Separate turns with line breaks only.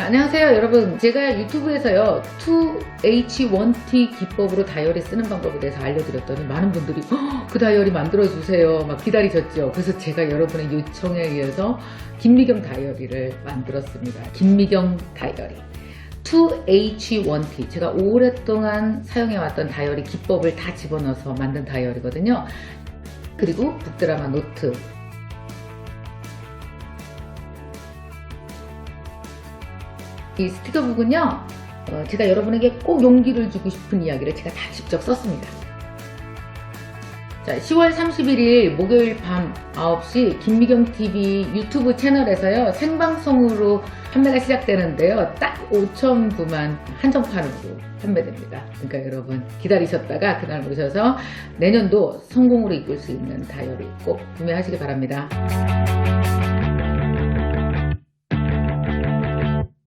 자, 안녕하세요 여러분. 제가 유튜브에서요 2H1T 기법으로 다이어리 쓰는 방법에 대해서 알려드렸더니 많은 분들이 "헉, 그 다이어리 만들어주세요. 막 기다리셨죠. 그래서 제가 여러분의 요청에 의해서 김미경 다이어리를 만들었습니다. 김미경 다이어리. 2H1T 제가 오랫동안 사용해왔던 다이어리 기법을 다 집어넣어서 만든 다이어리거든요. 그리고 북드라마 노트 이 스티커북은요, 어, 제가 여러분에게 꼭 용기를 주고 싶은 이야기를 제가 다 직접 썼습니다. 자, 10월 31일 목요일 밤 9시 김미경TV 유튜브 채널에서요, 생방송으로 판매가 시작되는데요. 딱 5,000부만 한정판으로 판매됩니다. 그러니까 여러분 기다리셨다가 그날 오셔서 내년도 성공으로 이끌 수 있는 다이어리 꼭 구매하시기 바랍니다.